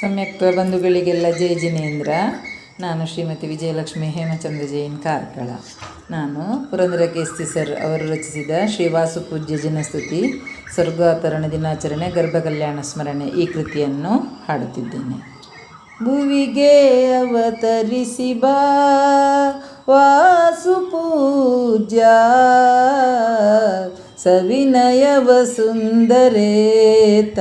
ಸಮ್ಯಕ್ತ ಬಂಧುಗಳಿಗೆಲ್ಲ ಜಯ ಜಿನೇಂದ್ರ. ನಾನು ಶ್ರೀಮತಿ ವಿಜಯಲಕ್ಷ್ಮಿ ಹೇಮಚಂದ್ರ ಜೈನ್ ಕಾರ್ಕಳ. ನಾನು ಪುರಂದರ ಕೇಸ್ತಿ ಸರ್ ಅವರು ರಚಿಸಿದ ಶ್ರೀವಾಸು ಪೂಜ್ಯ ಜನಸ್ತುತಿ, ಸ್ವರ್ಗಾತರಣ ದಿನಾಚರಣೆ ಗರ್ಭ ಕಲ್ಯಾಣ ಸ್ಮರಣೆ ಈ ಕೃತಿಯನ್ನು ಹಾಡುತ್ತಿದ್ದೇನೆ. ಭುವಿಗೆ ಅವತರಿಸಿ ಬಾ, ವಾಸು ಪೂಜ್ಯ. ಸವಿನಯವ ಸುಂದರೇತ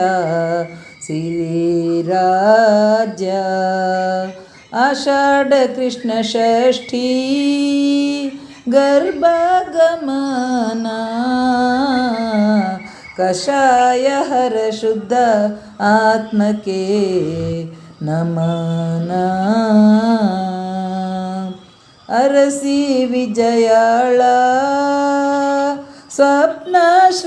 ছিলে রাজা आषाढ कृष्णषष्ठी गर्भगमना कषाय हर शुद्ध आत्मके नमना अरसी विजयाळा स्वप्नश्रेष्ठा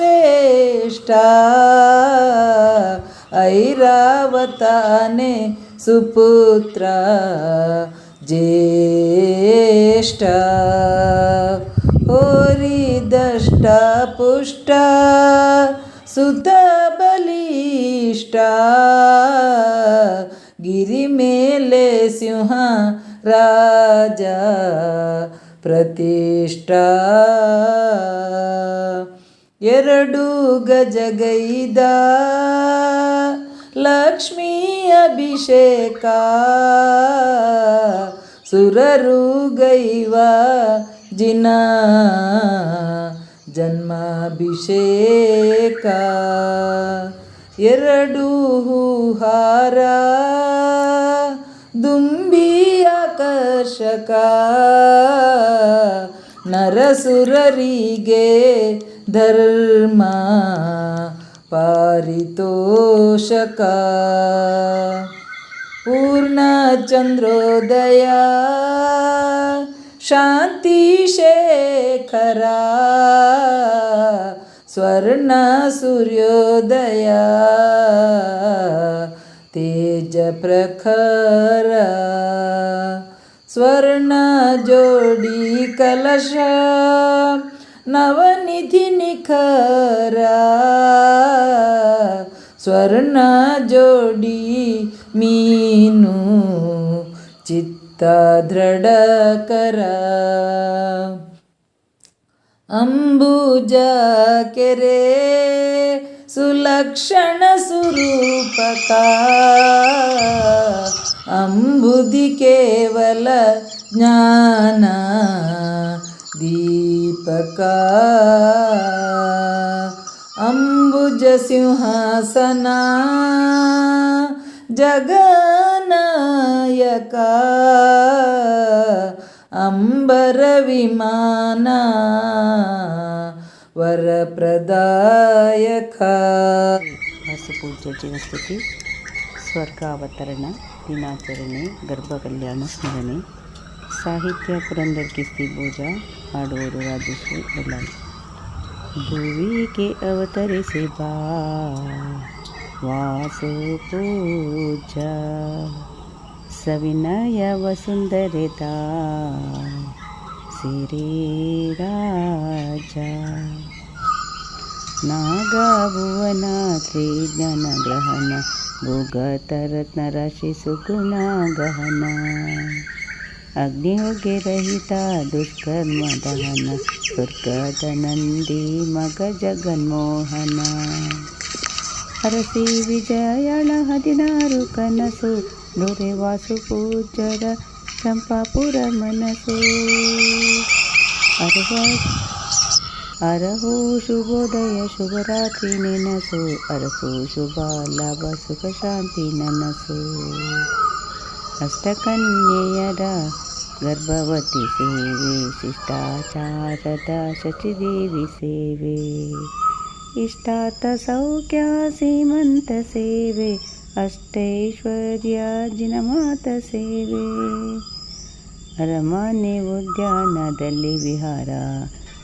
ऐरावताने सुपुत्र ज्येष्ठ। होरिदष्ट पुष्ट गिरी मेले सिंह राजा प्रतिष्ठा। ಎರಡು ಗಜಗೈದ ಲಕ್ಷ್ಮೀ ಅಭಿಷೇಕ. ಸುರರು ಗೈವ ಜಿನ ಜನ್ಮಾಭಿಷೇಕ. ಎರಡು ಹೂಹಾರ ದುಂಬಿ ಆಕರ್ಷಕ. ನರಸುರರಿಗೆ ಧರ್ಮ ಪಾರಿತೋಷಕ. ಪೂರ್ಣ ಚಂದ್ರೋದಯ ಶಾಂತಿ ಶೇಖರ. ಸ್ವರ್ಣ ಸೂರ್ಯೋದಯ ತೇಜ ಪ್ರಖರ. ಸ್ವರ್ಣ ಜೋಡಿ ಕಲಶ ನವನಿಧಿ ನಿಖರ. ಸ್ವರ್ಣ ಜೋಡಿ ಮೀನು ಚಿತ್ತ ದೃಢಕರ. ಅಂಬುಜ ಕೆರೆ ಸುಲಕ್ಷಣ ಸುರೂಪಕ అంబుది కేవల జ్ఞాన దీపక. అంబుజ సింహాసనా జగనాయక అంబర విమాన వరప్రదాయక. పూజ చేస్తుంది ಸ್ವರ್ಗಾವತರಣ ದಿನಾಚರಣೆ ಗರ್ಭ ಕಲ್ಯಾಣ ಸ್ಮರಣೆ ಸಾಹಿತ್ಯ ಪುರಂದರ್ ಕಿಸ್ತಿ ಭೋಜ ಹಾಡುವರು ರಾಜಶ್ರೀ ಬೆಳ್ಳಾರಿ ಭುವಿಗೆ ಅವತರಿಸಿ ಬಾ ವಾಸು ಪೂಜ ಸವಿನಯ ವಸುಂದರಿತ ಸಿರಿರಾಜ ನಾಗಭುವನಾತ್ರಿ ಜ್ಞಾನಗ್ರಹಣ ಭೋಗತರತ್ನರಾಶಿ ಸುಗುಣ ಗಹನ ಅಗ್ನಿಹೊಗೆ ರಹಿತ ದುಷ್ಕರ್ಮ ದಹನ ಸ್ವರ್ಗದ ನಂದಿ ಮಗ ಜಗನ್ಮೋಹನ ಹರಸಿ ವಿಜಯಳ ಹದಿನಾರು ಕನಸು ದೊರೆ ವಾಸು ಪೂಜರ ಚಂಪಾಪುರ ಮನಸ್ಸು ಅರವ ಅರಹೋ ಶುಭೋದಯ, ಶುಭರಾತ್ರಿ ನೆನಸು. ಅರಸು ಶುಭ ಲಾಭ ಸುಖ ಶಾಂತಿ ನನಸು. ಅಷ್ಟಕನ್ಯೆಯರ ಗರ್ಭವತಿ ಸೇವೆ, ಶಿಷ್ಟಾಚಾರದ ಶಚಿದೇವಿ ಸೇವೆ. ಇಷ್ಟಾತ ಸೌಖ್ಯ ಸೀಮಂತ ಸೇವೆ ಅಷ್ಟೈಶ್ವರ್ಯ ಜಿನಮಾತ ಸೇವೆ. ಅರಮನೆ ಉದ್ಯಾನದಲ್ಲಿ ವಿಹಾರ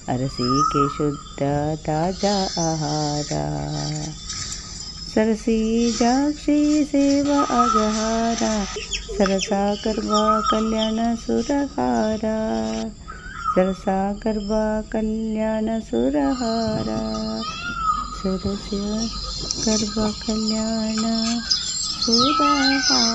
अरसी के शुद्ध ताज़ा आहारा। सरसी जाक्षी सेवा अगहारा। सरसा करवा कल्याण सुरहारा। सरसा करवा कल्याण सुरहारा। सरस करवा कल्याण सुरहारा।